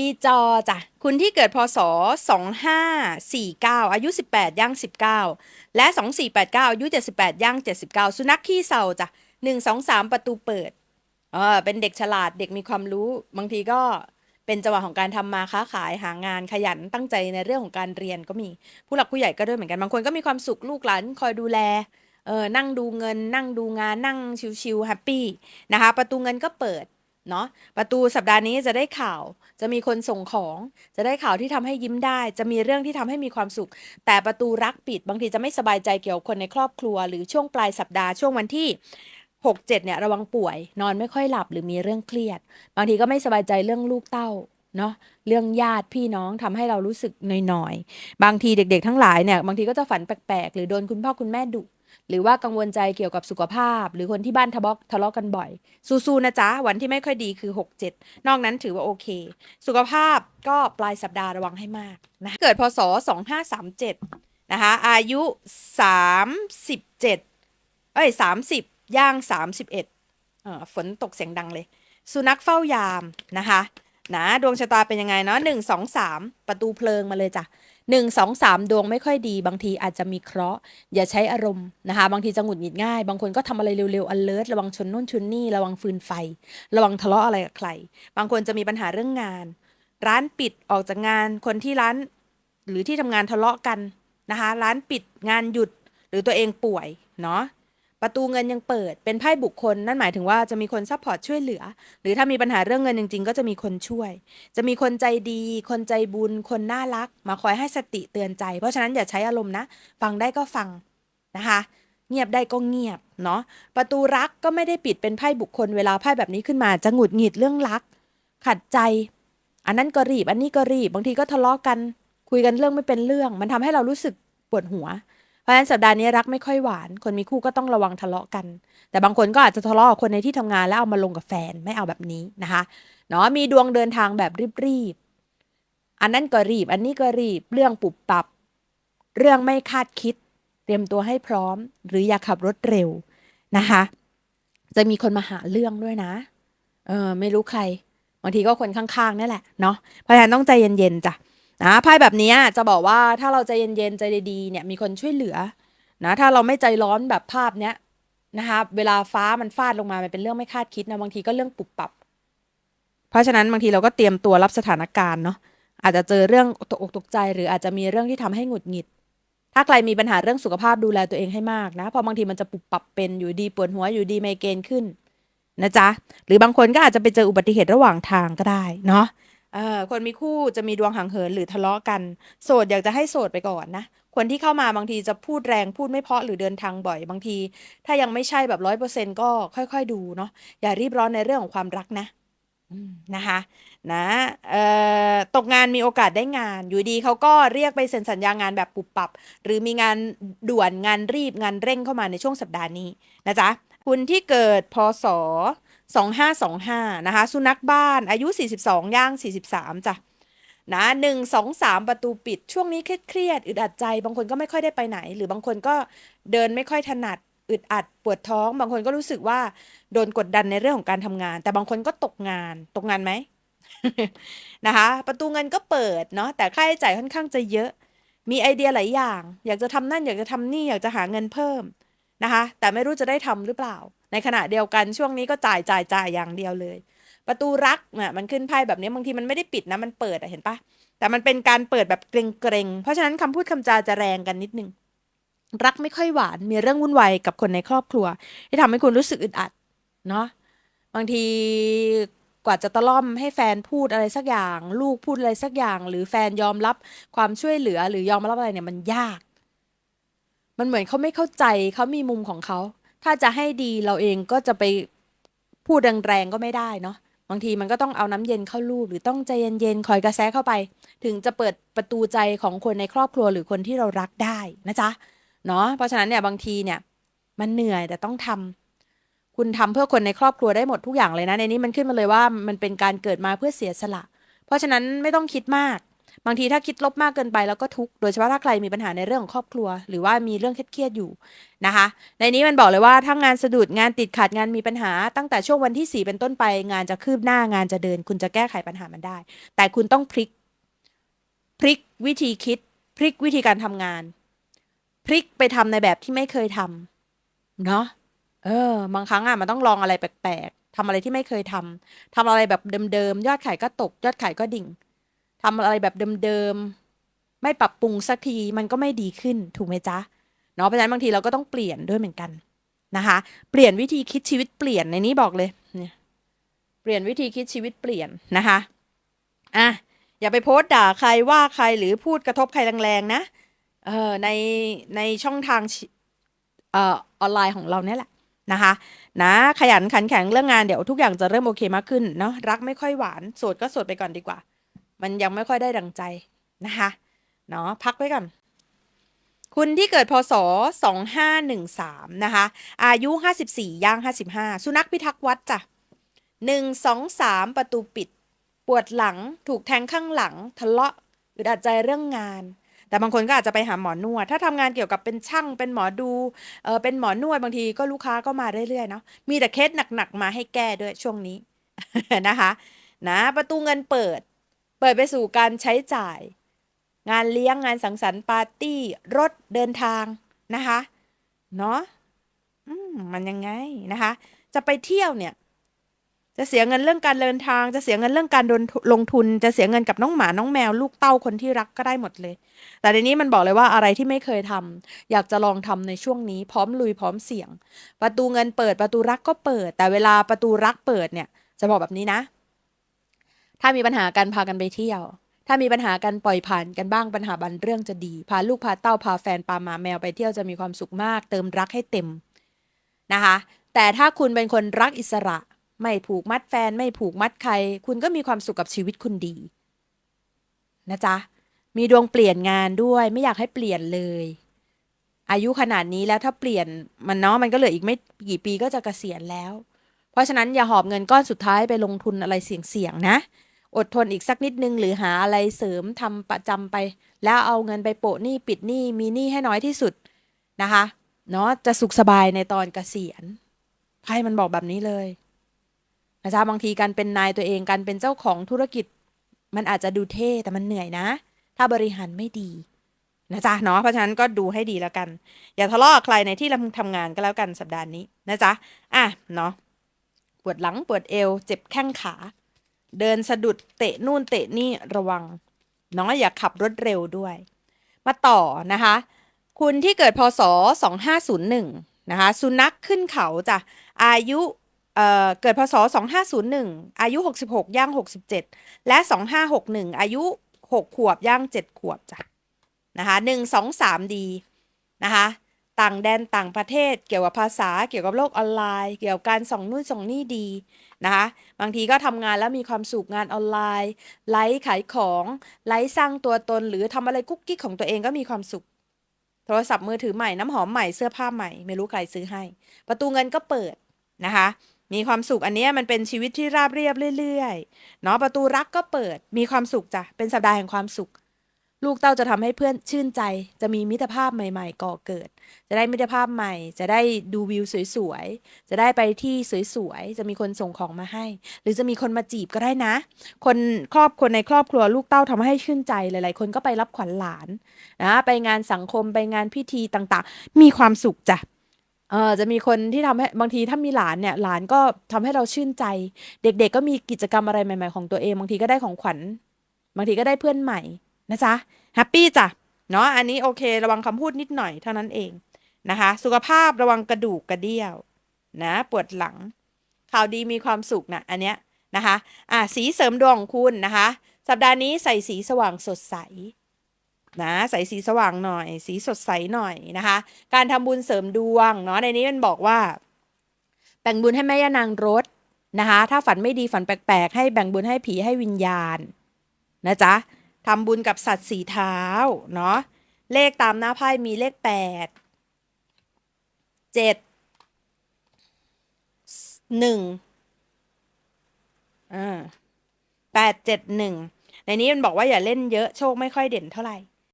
ปีจอจ้ะ คุณที่เกิดพศ 2549 อายุ 18 ย่าง 19 และ 2489 อายุ 78 ย่าง 79 สุนัขขี้เศร้าจ้ะ 1 2 3 ประตูเปิดเออเป็นเด็กฉลาดเด็กมีความรู้ บางทีก็เป็นจังหวะของการทำมาค้าขายหางานขยันตั้งใจในเรื่องของการเรียนก็มีผู้หลักผู้ใหญ่ก็ด้วยเหมือนกันบางคนก็มีความสุขลูกหลานคอยดูแลเออนั่งดูเงิน นั่งดูงานนั่งชิวๆแฮปปี้นะคะประตูเงินก็เปิด เนาะประตูสัปดาห์นี้จะได้ข่าว จะมีคนส่งของ จะได้ข่าวที่ทำให้ยิ้มได้ จะมีเรื่องที่ทำให้มีความสุข แต่ประตูรักปิด บางทีจะไม่สบายใจเกี่ยวกับคนในครอบครัว หรือช่วงปลายสัปดาห์ช่วงวันที่6 7เนี่ยระวังป่วย นอนไม่ค่อยหลับหรือมีเรื่องเครียด บางทีก็ไม่สบายใจเรื่องลูกเต้าเนาะเรื่องญาติพี่น้องทำให้เรารู้สึกหน่อยๆบางทีเด็ก ๆ ทั้งหลายเนี่ยบางทีก็จะฝันแปลกๆ หรือโดนคุณพ่อคุณแม่ดุ หรือว่ากังวลใจเกี่ยวกับสุขภาพ หรือคนที่บ้านทะเลาะทะเลาะกันบ่อย สู้ๆนะจ๊ะ วันที่ไม่ค่อยดีคือ 6 7 นอกนั้นถือว่าโอเค สุขภาพก็ปลายสัปดาห์ระวังให้มากนะเกิดพศ 2537 นะคะ อายุ 37 เอ้ย 30 ย่าง 31เออฝนตกเสียงดังเลย สุนัขเฝ้ายามนะคะนะดวงชะตาเป็นยังไงเนาะหนึ่งสองสามประตูเพลิงมาเลยจ้ะ หนึ่งสองสามดวงไม่ค่อยดี บางทีอาจจะมีเคราะห์ อย่าใช้อารมณ์นะคะ บางทีจะหงุดหงิดง่าย บางคนก็ทำอะไรเร็วๆ alert ระวังชนนู่นชนนี่ ระวังฟืนไฟ ระวังทะเลาะอะไรกับใคร บางคนจะมีปัญหาเรื่องงาน ร้านปิดออกจากงาน คนที่ร้าน หรือที่ทำงานทะเลาะกันนะคะ ร้านปิดงานหยุดหรือตัวเองป่วยเนาะ ประตูเงินยังเปิด เป็นไพ่บุคคล นั่นหมายถึงว่าจะมีคนซัพพอร์ตช่วยเหลือ หรือถ้ามีปัญหาเรื่องเงินจริง ๆ ก็จะมีคนช่วย จะมีคนใจดี คนใจบุญ คนน่ารัก มาคอยให้สติเตือนใจ เพราะฉะนั้นอย่าใช้อารมณ์นะ ฟังได้ก็ฟังนะคะ เงียบได้ก็เงียบเนาะ ประตูรักก็ไม่ได้ปิดเป็นไพ่บุคคล เวลาไพ่แบบนี้ขึ้นมาจะหงุดหงิดเรื่องรัก ขัดใจ อันนั้นก็รีบ อันนี้ก็รีบ บางทีก็ทะเลาะกัน คุยกันเรื่องไม่เป็นเรื่อง มันทำให้เรารู้สึกปวดหัว ราะฉะนั้นสัปดาห์นี้รักไม่ค่อยหวาน คนมีคู่ก็ต้องระวังทะเลาะกัน แต่บางคนก็อาจจะทะเลาะกับคนในที่ทำงานแล้วเอามาลงกับแฟนไม่เอาแบบนี้นะคะเนาะมีดวงเดินทางแบบรีบๆอันนั้นก็รีบ อันนี้ก็รีบเรื่องปุบปับ เรื่องไม่คาดคิด เตรียมตัวให้พร้อม หรืออย่าขับรถเร็วนะคะ จะมีคนมาหาเรื่องด้วยนะเออไม่รู้ใครบางทีก็คนข้างๆนี่แหละเนาะเพราะฉะนั้นต้องใจเย็นๆจ้ะ นะไพ่แบบนี้จะบอกว่าถ้าเราใจเย็นๆใจดีๆเนี่ยมีคนช่วยเหลือนะถ้าเราไม่ใจร้อนแบบภาพเนี้ยนะคะเวลาฟ้ามันฟาดลงมามันเป็นเรื่องไม่คาดคิดนะบางทีก็เรื่องปุบปับ เพราะฉะนั้นบางทีเราก็เตรียมตัวรับสถานการณ์เนาะอาจจะเจอเรื่องตกอกตกใจ หรืออาจจะมีเรื่องที่ทำให้หงุดหงิด ถ้าใครมีปัญหาเรื่องสุขภาพดูแลตัวเองให้มากนะเพราะบางทีมันจะปุบปับเป็นอยู่ดีปวดหัวอยู่ดีไมเกรนขึ้นนะจ๊ะหรือบางคนก็อาจจะไปเจออุบัติเหตุระหว่างทางก็ได้เนาะ เออคนมีคู่จะมีดวงห่างเหินหรือทะเลาะกัน โสดอยากจะให้โสดไปก่อนนะ คนที่เข้ามาบางทีจะพูดแรงพูดไม่เพราะหรือเดินทางบ่อยบางที ถ้ายังไม่ใช่แบบร้อยเปอร์เซ็นก็ค่อย ๆ ดูเนาะอย่ารีบร้อนในเรื่องของความรักนะนะคะนะตกงานมีโอกาสได้งาน อยู่ดีเขาก็เรียกไปเซ็นสัญญางานแบบปุบปับ หรือมีงานด่วนงานรีบงานเร่งเข้ามาในช่วงสัปดาห์นี้นะจ๊ะคุณที่เกิดพศ 2525 นะคะ สุนัขบ้านอายุ 42 ย่าง 43 จ้ะนะหนึ่งสองสามประตูปิดช่วงนี้เครียดอึดอัดใจ บางคนก็ไม่ค่อยได้ไปไหน หรือบางคนก็เดินไม่ค่อยถนัดอึดอัดปวดท้อง บางคนก็รู้สึกว่าโดนกดดันในเรื่องของการทำงาน แต่บางคนก็ตกงานตกงานไหมนะคะ ประตูเงินก็เปิดเนาะแต่ค่าใช้จ่ายค่อนข้างจะเยอะ มีไอเดียหลายอย่าง อยากจะทำนั่นอยากจะทำนี่อยากจะหาเงินเพิ่มนะคะ แต่ไม่รู้จะได้ทำหรือเปล่า ในขณะเดียวกันช่วงนี้ก็จ่ายจ่ายจ่ายอย่างเดียวเลย ประตูรักเนี่ยมันขึ้นไพ่แบบนี้บางทีมันไม่ได้ปิดนะมันเปิดอะเห็นปะแต่มันเป็นการเปิดแบบเกรงๆเพราะฉะนั้นคำพูดคำจาจะแรงกันนิดนึงรักไม่ค่อยหวานมีเรื่องวุ่นวายกับคนในครอบครัว ที่ทำให้คุณรู้สึกอึดอัดเนาะบางทีกว่าจะตะล่อมให้แฟนพูดอะไรสักอย่าง ลูกพูดอะไรสักอย่าง หรือแฟนยอมรับความช่วยเหลือหรือยอมรับอะไรเนี่ยมันยาก มันเหมือนเขาไม่เข้าใจเขามีมุมของเขา ถ้าจะให้ดีเราเองก็จะไปพูดแรงๆก็ไม่ได้เนาะบางทีมันก็ต้องเอาน้ำเย็นเข้าลูบหรือต้องใจเย็นๆคอยกระแสเข้าไป ถึงจะเปิดประตูใจของคนในครอบครัวหรือคนที่เรารักได้นะจ๊ะเนาะเพราะฉะนั้นเนี่ยบางทีเนี่ยมันเหนื่อยแต่ต้องทำคุณทำเพื่อคนในครอบครัวได้หมดทุกอย่างเลยนะในนี้มันขึ้นมาเลยว่ามันเป็นการเกิดมาเพื่อเสียสละ เพราะฉะนั้นไม่ต้องคิดมาก บางทีถ้าคิดลบมากเกินไปแล้วก็ทุกโดยเฉพาะถ้าใครมีปัญหาในเรื่องของครอบครัว หรือว่ามีเรื่องเครียดๆอยู่นะคะ ในนี้มันบอกเลยว่าถ้างานสะดุดงานติดขัดงานมีปัญหา ตั้งแต่ช่วงวันที่ 4 เป็นต้นไป งานจะคืบหน้างานจะเดิน คุณจะแก้ไขปัญหามันได้ แต่คุณต้องพลิก พลิกวิธีคิด พลิกวิธีการทำงาน พลิกไปทำในแบบที่ไม่เคยทำเนาะเออ บางครั้งอะมันต้องลองอะไรแปลกๆทำอะไรที่ไม่เคยทำทำอะไรแบบเดิมๆยอดขายก็ตก ยอดขายก็ดิ่ง ทำอะไรแบบเดิมๆ ไม่ปรับปรุงสักทีมันก็ไม่ดีขึ้นถูกไหมจ๊ะเนาะเพราะฉะนั้นบางทีเราก็ต้องเปลี่ยนด้วยเหมือนกันนะคะเปลี่ยนวิธีคิดชีวิตเปลี่ยนในนี้บอกเลยเนี่ยเปลี่ยนวิธีคิดชีวิตเปลี่ยนนะคะอะอย่าไปโพสต์ด่าใครว่าใครหรือพูดกระทบใครแรงๆนะเออในในช่องทางเอ่อออนไลน์ของเราเนี่ยแหละนะคะนะขยันขันแข็งเรื่องงานเดี๋ยวทุกอย่างจะเริ่มโอเคมากขึ้นเนาะรักไม่ค่อยหวานโสดก็โสดไปก่อนดีกว่า มันยังไม่ค่อยได้ดังใจนะคะเนาะพักไว้ก่อนคุณที่เกิดพศ 2513 นะคะ อายุ 54 ย่าง 55 สุนัขพิทักษ์วัดจ้ะ 1 2 3 ประตูปิด ปวดหลัง ถูกแทงข้างหลัง ทะเลาะอึดอัดใจเรื่องงาน แต่บางคนก็อาจจะไปหาหมอนวด ถ้าทำงานเกี่ยวกับเป็นช่าง เป็นหมอดู เออเป็นหมอนวดบางทีก็ลูกค้าก็มาเรื่อยๆ เนาะ มีแต่เคสหนักๆ มาให้แก้ด้วยช่วงนี้นะคะ นะ ประตูเงินเปิด เปิดไปสู่การใช้จ่าย งานเลี้ยงงานสังสรรค์ปาร์ตี้ รถเดินทางนะคะเนาะมมันยังไงนะคะ จะไปเที่ยวเนี่ย จะเสียเงินเรื่องการเดินทาง จะเสียเงินเรื่องการดนลงทุน จะเสียเงินกับน้องหมาน้องแมว ลูกเต้าคนที่รักก็ได้หมดเลย แต่ในนี้มันบอกเลยว่าอะไรที่ไม่เคยทำอยากจะลองทำในช่วงนี้พร้อมลุยพร้อมเสี่ยง ประตูเงินเปิดประตูรักก็เปิด แต่เวลาประตูรักเปิดเนี่ย จะบอกแบบนี้นะ ถ้ามีปัญหากันพากันไปเที่ยว ถ้ามีปัญหากันปล่อยผ่านกันบ้างปัญหาบันเรื่องจะดี พาลูกพาเต้าพาแฟนปาหมาแมวไปเที่ยวจะมีความสุขมาก เติมรักให้เต็มนะคะ แต่ถ้าคุณเป็นคนรักอิสระ ไม่ผูกมัดแฟนไม่ผูกมัดใคร คุณก็มีความสุขกับชีวิตคุณดี นะจ๊ะ มีดวงเปลี่ยนงานด้วย ไม่อยากให้เปลี่ยนเลย อายุขนาดนี้แล้วถ้าเปลี่ยนมันเนาะมันก็เหลืออีกไม่กี่ปีก็จะเกษียณแล้ว เพราะฉะนั้นอย่าหอบเงินก้อนสุดท้ายไปลงทุนอะไรเสี่ยงๆนะ อดทนอีกสักนิดนึง หรือหาอะไรเสริมทำประจำไป แล้วเอาเงินไปโปะหนี้ปิดหนี้มีหนี้ให้น้อยที่สุดนะคะเนาะจะสุขสบายในตอนเกษียณไพ่มันบอกแบบนี้เลยนะจ๊ะบางทีการเป็นนายตัวเองการเป็นเจ้าของธุรกิจ มันอาจจะดูเท่แต่มันเหนื่อยนะ ถ้าบริหารไม่ดีนะจ๊ะเนาะเพราะฉะนั้นก็ดูให้ดีแล้วกัน อย่าทะเลาะใครในที่เราทำงานก็แล้วกันสัปดาห์นี้นะจ๊ะอะเนาะปวดหลังปวดเอว เจ็บแข้งขา เดินสะดุดเตะนู่นเตะนี่ระวังเนาะอย่าขับรถเร็วด้วย มาต่อนะคะ คุณที่เกิดพศ 2501 นะคะ สุนัขขึ้นเขาจ้ะอายุเเกิดพศ 2501 อายุ 66 ย่าง 67 และ 2561 อายุ 6 ขวบย่าง 7 ขวบจ้ะนะคะ1 2 3 ดีนะคะต่างแดนต่างประเทศเกี่ยวกับภาษาเกี่ยวกับโลกออนไลน์ เกี่ยวกับการส่องนู่นส่องนี่ดี นะคะ บางทีก็ทำงานแล้วมีความสุขงานออนไลน์ ไลฟ์ขายของไลฟ์สร้างตัวตน หรือทำอะไรกุ๊กกิ๊กของตัวเองก็มีความสุข โทรศัพท์มือถือใหม่น้ำหอมใหม่เสื้อผ้าใหม่ ไม่รู้ใครซื้อให้ ประตูเงินก็เปิดนะคะมีความสุขอันนี้มันเป็นชีวิตที่ราบเรียบเรื่อยๆ เนาะประตูรักก็เปิด มีความสุขจ้ะ เป็นสัปดาห์แห่งความสุข ลูกเต้าจะทำให้เพื่อนชื่นใจ จะมีมิตรภาพใหม่ ๆ ก่อเกิด จะได้มิตรภาพใหม่ จะได้ดูวิวสวยๆ จะได้ไปที่สวยๆ จะมีคนส่งของมาให้ หรือจะมีคนมาจีบก็ได้นะ คนครอบคนในครอบครัวลูกเต้าทำให้ชื่นใจ หลาย ๆ คนก็ไปรับขวัญหลานนะไปงานสังคมไปงานพิธีต่างๆ มีความสุขจ้ะเออจะมีคนที่ทำให้บางทีถ้ามีหลานเนี่ยหลานก็ทำให้เราชื่นใจ เด็กๆ ก็มีกิจกรรมอะไรใหม่ ๆ ของตัวเอง บางทีก็ได้ของขวัญ บางทีก็ได้เพื่อนใหม่ นะจ๊ะแฮปปี้จ้ะเนาะอันนี้โอเค ระวังคำพูดนิดหน่อยเท่านั้นเองนะคะ สุขภาพระวังกระดูกกระเดี่ยว นะ ปวดหลัง ข่าวดีมีความสุขนะอันเนี้ยนะคะอะสีเสริมดวงของคุณนะคะ สัปดาห์นี้ใส่สีสว่างสดใสนะใส่สีสว่างหน่อย สีสดใสหน่อยนะคะ การทำบุญเสริมดวงเนาะในนี้มันบอกว่า แบ่งบุญให้แม่ย่านางรถนะคะ ถ้าฝันไม่ดีฝันแปลกๆ ให้แบ่งบุญให้ผีให้วิญญาณ นะจ๊ะ ทำบุญกับสัตว์สีเท้าเนาะเลขตามหน้าไพ่มีเลขแปดเจ็ดหนึ่งอ่าแปดเจ็ดหนึ่งในนี้มันบอกว่าอย่าเล่นเยอะโชคไม่ค่อยเด่นเท่าไหร่